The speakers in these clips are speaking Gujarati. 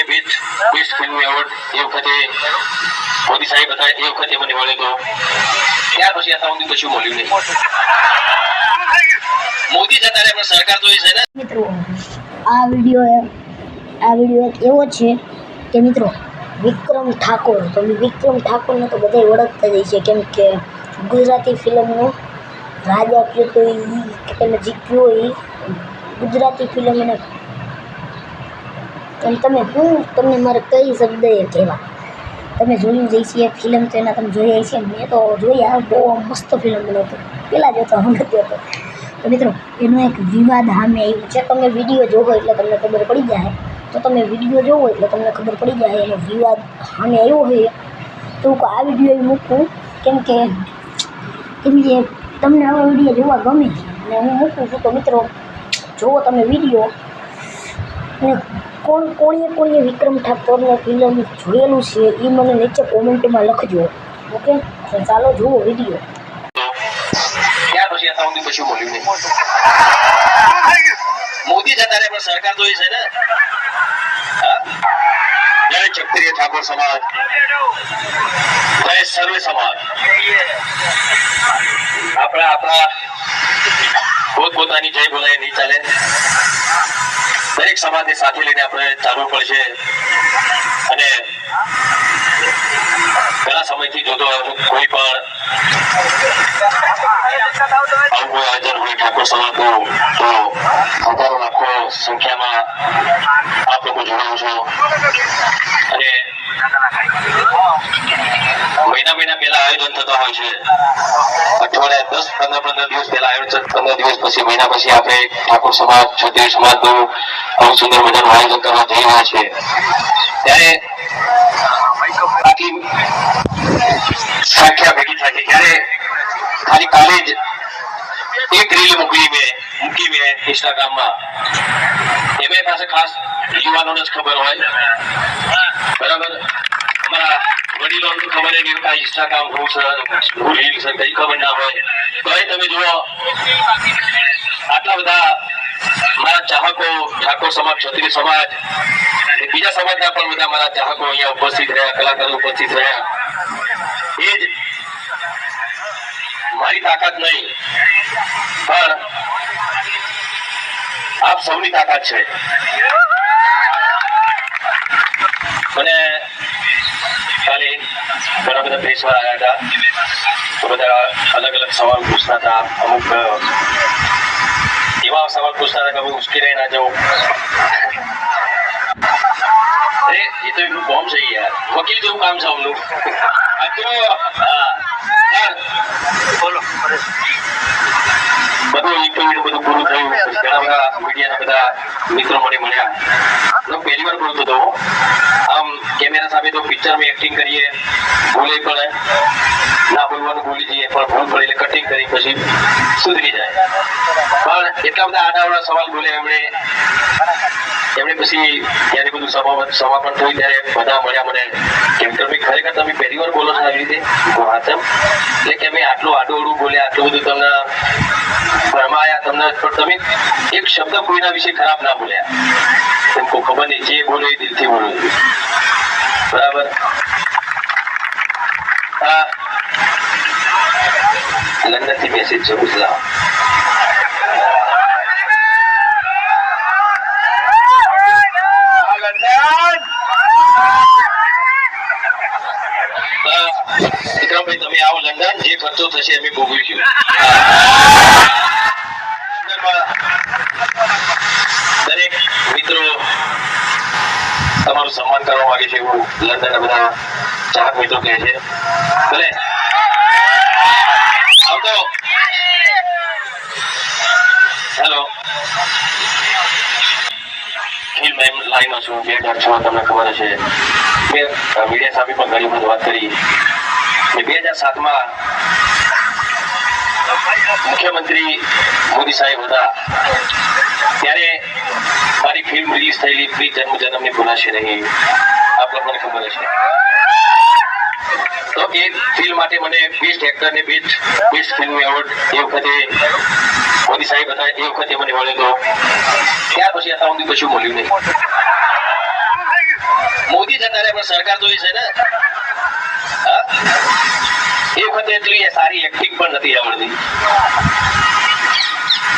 એક્ટરને બેસ્ટ બેસ્ટ ફિલ્મ એવોર્ડ એ વખતે મોદી સાહેબ હતા, એ વખતે મને મળેલો ત્યાર પછી આ સુધી કશું મળ્યું નહીં. મોદી રહે પણ સરકાર તો છે ને. મિત્રો, આ વીડિયો આ વીડિયો એક એવો છે કે મિત્રો, વિક્રમ ઠાકોર, તમે વિક્રમ ઠાકોરને તો બધા ઓળખતા જ છે કેમ કે ગુજરાતી ફિલ્મનો રાજા કયો તો એ કે તમે જીત્યો એ ગુજરાતી ફિલ્મ એને અને તમે હું તમને મારે કઈ શબ્દ એ કહેવા? તમે જોયું જઈ છીએ ફિલ્મ તો એના તમે જોઈ છે મેં તો જોયા બહુ મસ્ત ફિલ્મ બનાવતો પહેલાં જ હતો હમણાં જ હતો. તો મિત્રો, એનો એક વિવાદ સામે આવ્યું છે. તમે વીડિયો જોવો એટલે તમને ખબર પડી જાય. તો તમે વીડિયો જોવો એટલે તમને ખબર પડી જાય એનો વિવાદ સામે આવ્યો હોય તો હું આ વીડિયો મૂકું, કેમ કે કેમ કે તમને આવા વીડિયો જોવા ગમે છે. અને હું મૂકું છું તો મિત્રો જુઓ તમે વીડિયો અને કોણ કોણીએ કોણીએ વિક્રમ ઠાકોરને ફિલ્મ જોયેલું છે એ મને નીચે કોમેન્ટમાં લખજો, ઓકે? તો ચાલો જુઓ વીડિયો મોદી જતા પણ સરકાર તો એ છે ને? જય ક્ષત્રિય ઠાકોર સમાજ. જય સર્વે સમાજ. આપણા આપણા પોતપોતાની જય બોલાય નહીં ચાલે. દરેક સમાજને સાથે લઈને આપણે ચાલવું પડશે. અને ઘણા સમયથી જોતો કોઈ પણ આવું કોઈ આયોજન તો હજારો સંખ્યામાં આપ લોકો જોડાઓ છો અને મહિના મહિના પહેલા આયોજન થતા હોય છે. અઠવાડિયા દસ, પંદર પંદર દિવસ પહેલા આયોજન, પંદર દિવસ પછી, મહિના પછી આપણે ઠાકોર સમાજ ક્ષત્રિય સમાજનું બહુ સુંદર મજાનું આયોજન કરવા જઈ રહ્યા છે ત્યારે સંખ્યા ભેગી થાય છે. ત્યારે ખાલી કાલે જ એક રીલ મૂકી મેં મૂકી મેં ઇન્સ્ટાગ્રામમાં એમાં પાસે ખાસ યુવાનોને જ ખબર હોય બરાબર અમારા વડીલોને તો ખબર જ નહીં કે આ ઇન્સ્ટાગ્રામ શું છે શું કઈ ખબર ના હોય. તો તમે જુઓ, આટલા બધા મારા ચાહકો, ઠાકોર સમાજ, ક્ષત્રિય સમાજ અને બીજા સમાજના પણ બધા મારા ચાહકો અહીંયા ઉપસ્થિત રહ્યા, કલાકારો ઉપસ્થિત રહ્યા. એ જ મારી તાકાત નહીં, પણ આપ સૌની તાકાત છે. મને કાલે ઘણા બધા દેશમાં આવ્યા હતા. તો બધા અલગ અલગ સવાલ પૂછતા હતા. અમુક એવા સવાલ પૂછતા હતા કે હવે ઉશ્કેરાઈ ના જાઉં અરે એ તો એટલું બોમ્બ છે યાર. વકીલ જેવું કામ છે અમનું હા, બોલો બધું ઇન્ટરવ્યુ બધું પૂરું થયું. બધા મીડિયાના બધા મિત્રો મને મળ્યા. હું પહેલી વાર બોલતો હતો આમ કેમેરા સામે તો પિક્ચરમાં એક્ટિંગ કરીએ, ભૂલે પડે. ના બોલવાનું ભૂલી જઈએ, પણ ભૂલ પડે એટલે કટિંગ કરી પછી સુધરી જાય. પણ એટલા બધા આડાવડા સવાલ બોલે એમણે. એમણે પછી ત્યારે બધું સમાપન થયું ત્યારે બધા મળ્યા મને કેમ કે ખરેખર તમે પહેલી વાર બોલો છો આવી રીતે? હા એટલે કે અમે આટલું આડું અડું બોલ્યા, આટલું બધું તમને તમે એક શબ્દ કોઈના વિશે ખરાબ ના બોલ્યા. તમને ખબર નહીં, જે બોલો એ દિલથી બોલો. બરાબર? લંડનથી મેસેજ છે. હા, વિક્રમભાઈ, તમે આવો લંડન. જે ખર્ચો થશે અમે ભોગવીશું. દરેક મિત્રો તમારું સન્માન કરવા માંગે છે એવું લંડન બધા ચાહક મિત્રો કહે છે. ભલે. આવતો. હેલો. ખીલ મેમ છું. બે હજાર છ તમને ખબર છે મેં મીડિયા સામે પણ ઘણી બધી વાત કરી. બે હજાર સાતમાં મુખ્યમંત્રી મોદી સાહેબ હતા. ત્યારે મારી ફિલ્મ રિલીઝ થયેલી પ્રી જન્મ જન્મની ભૂલાશે નહીં. આપણે મને ખબર છે તો એ ફિલ્મ માટે મને બેસ્ટ એક્ટર ને બેસ્ટ બેસ્ટ ફિલ્મ એવોર્ડ એ વખતે મોદી સાહેબ હતા, એ વખતે મને મળ્યો હતો. ત્યાર પછી આ સુધી કશું મળ્યું નહીં. જતા તારે, પણ સરકાર જોઈ છે ને. એ વખતે એટલી સારી એક્ટિંગ પણ નથી આવડતી.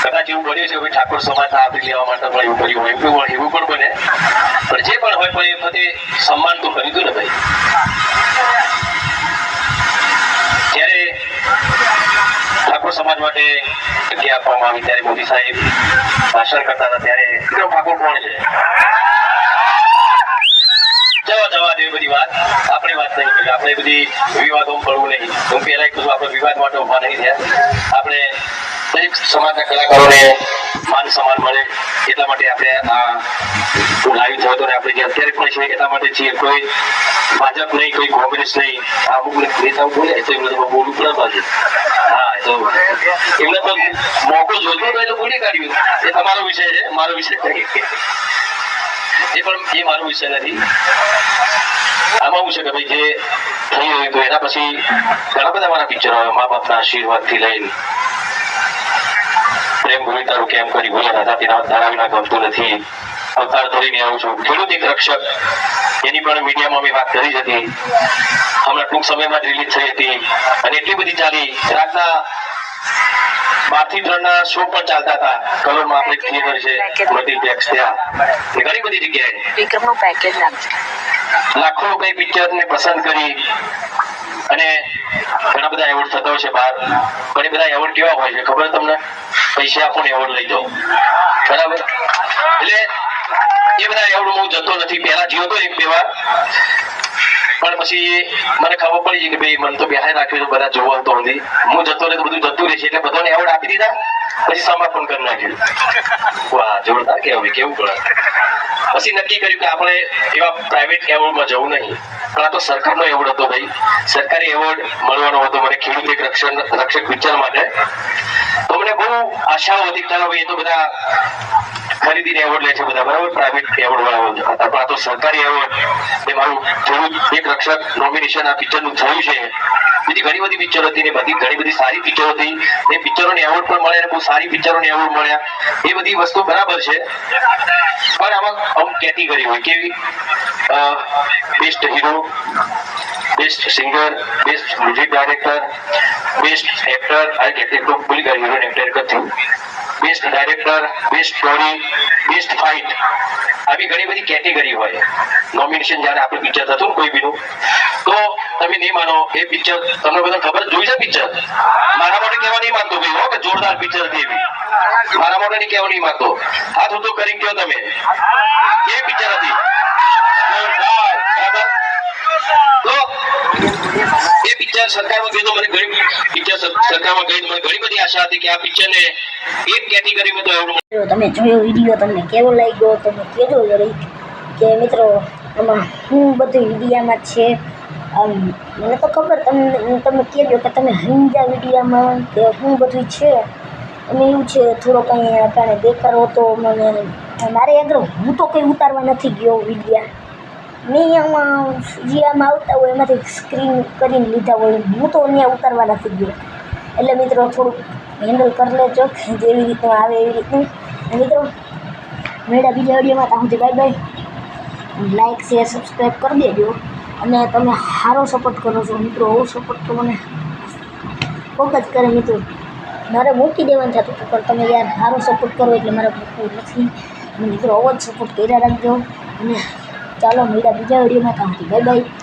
કદાચ એવું બન્યું છે ઠાકોર સમાજ આવરી લેવા માટે પણ એવું કર્યું હોય, એવું પણ- એવું પણ બને. પણ જે પણ હોય, પણ એ વખતે સન્માન તો ખરીદ્યું ને, ભાઈ. જ્યારે ઠાકોર સમાજ માટે જગ્યા આપવામાં આવી, ત્યારે મોદી સાહેબ ભાષણ કરતા હતા, ત્યારે ઠાકોર કોણ છે? જવા જવા દે બધી વાત આપણે વાત નહીં કરી. આપણે બધી વિવાદો પડવું નહીં. હું પહેલા બધું આપણે વિવાદ માટે ઊભા નહીં થયા. આપણે દરેક સમાજના કલાકારોને માન સન્માન મળે એટલા માટે આપણે આ લાઈવ થયો હતો આપણે જે અત્યારે પણ છે એટલા માટે છીએ. કોઈ ભાજપ નહીં, કોઈ કોંગ્રેસ નહીં. અમુક નેતાઓ બોલે તો એમને તો બોલવું પણ પાછું હા, તો એમને તો મોકો જોતો તો બોલી કાઢ્યું. એ તમારો વિષય છે, મારો વિષય નહીં એ પણ એ મારો વિષય નથી. આમાં શું છે કે ભાઈ જે થઈ રહ્યું હતું એના પછી ઘણા બધા મારા પિક્ચરો આવે મા બાપના આશીર્વાદથી લઈને. પ્રેમ ભૂમિ તારું કેમ કરી ભૂલ્યા હતા તેના તારા ગમતું નથી. અવતાર ધરીને આવું છું. ખેડૂત એક રક્ષક. એની પણ મીડિયામાં અમે વાત કરી જ હતી. હમણાં ટૂંક સમયમાં રિલીઝ થઈ હતી. અને એટલી બધી ચાલી. રાતના બારથી ત્રણ ના શો પણ ચાલતા હતા. કલોલમાં આપણે થિયેટર છે. મલ્ટીપ્લેક્સ ત્યાં. ઘણી બધી જગ્યાએ. વિક્રમનું પેકેજ નાખજો લાખો લોકોએ પિક્ચરને પસંદ કરી. અને ઘણા બધા એવોર્ડ થતા હોય છે બહાર. ઘણી બધા એવોર્ડ કેવા હોય છે? ખબર તમને? પૈસા આપો ને એવોર્ડ લઈ જાઓ બરાબર? એટલે એ બધા એવોર્ડ હું જતો નથી. પહેલા જીવો તો એક બે વાર. પણ પછી મને ખબર પડી કે ભાઈ, મને તો બેહાય રાખ્યું છે, બધા જોવા તો નથી. હું જતો રહે તો બધું જતું રહેશે, એટલે બધાને એવોર્ડ આપી દીધા, પછી સમાપન કરી નાખ્યું. વાહ, જોરદાર કેવું કેવું પડે પછી નક્કી કર્યું કે આપણે એવા પ્રાઇવેટ એવોર્ડમાં જવું નહીં. પણ આ તો સરકારનો એવોર્ડ હતો ભાઈ. સરકારી એવોર્ડ મળવાનો હતો મને ખેડૂત એક રક્ષણ, રક્ષક વિચાર માટે. તો મને બહુ આશાઓ હતી ચાલો ભાઈ, એ તો બધા ખરીદીને એવોર્ડ લે છે બધા, બરાબર? પ્રાઇવેટ એવોર્ડ વાળા પણ તો સરકારી એવોર્ડ એ મારું થોડું એક રક્ષક નોમિનેશન આ પિક્ચરનું થયું છે. બીજી ઘણી બધી પિક્ચરો હતી ને બધી, ઘણી બધી સારી પિક્ચરો હતી. એ પિક્ચરોને એવોર્ડ પણ મળ્યા બહુ સારી પિક્ચરોને એવોર્ડ મળ્યા. એ બધી વસ્તુ બરાબર છે. પણ આમાં અમુક કેટેગરી હોય, કેવી? Best hero best singer best music director best actor આ કેટેગરી ભૂલી ગયા હીરો એક્ટર થયું best director best story best fight આવી ઘણી બધી કેટેગરી હોય. નોમિનેશન જ્યારે આપણે પિક્ચર થતું કોઈ બીનું તો તમે નહીં માનો, એ પિક્ચર તમને બધા ખબર જોઈ છે પિક્ચર મારા માટે કહેવા નહીં માંગતો ભાઈ હો કે જોરદાર પિક્ચર હતી એવી. મારા માટે નહીં કહેવા નહીં માંગતો. હાથ ઊંચો કરી કહો તમે. કેવી પિક્ચર હતી? તો એ પિક્ચર સરકારમાં ગયું મને ઘણી પિક્ચર સરકારમાં ગઈ મને ઘણી બધી આશા હતી કે આ પિક્ચરને એક કેટેગરીમાં તો એવડું તમે જોયો વીડિયો તમને કેવો લાગ્યો તમે કહેજો જરી કે મિત્રો, આમાં શું બધું વિડીયામાં છે? આમ, મને તો ખબર તમને તમે કહેજો કે તમે હિંજા વિડીયામાં કે શું બધું છે? અને એવું છે થોડો કંઈ આપણે બેકાર હતો મને, મારે આગળ હું તો કંઈ ઉતારવા નથી ગયો વિડીયા મેં આમાં જે આમાં આવતા હોય એમાંથી સ્ક્રીન કરીને લીધા હોય હું તો અહીંયા ઉતારવા નથી ગયો. એટલે મિત્રો થોડુંક હેન્ડલ કરી લેજો જેવી રીતનું આવે એવી રીતનું. મિત્રો મેળા બીજા વિડીયોમાં ત્યાં સુધી bye bye like share subscribe કરી દેજો. અને તમે સારો સપોર્ટ કરો છો મિત્રો આવો સપોર્ટ તો મને કોક જ કરે મિત્રો. મારે મૂકી દેવાનું થતું હતું, પણ તમે યાર સારો સપોર્ટ કરો એટલે મારે મૂકવું નથી. મિત્રો આવો જ સપોર્ટ કર્યા રાખજો. અને ચાલો મળ્યા બીજા વિડીયોમાં ત્યાં સુધી બાય બાય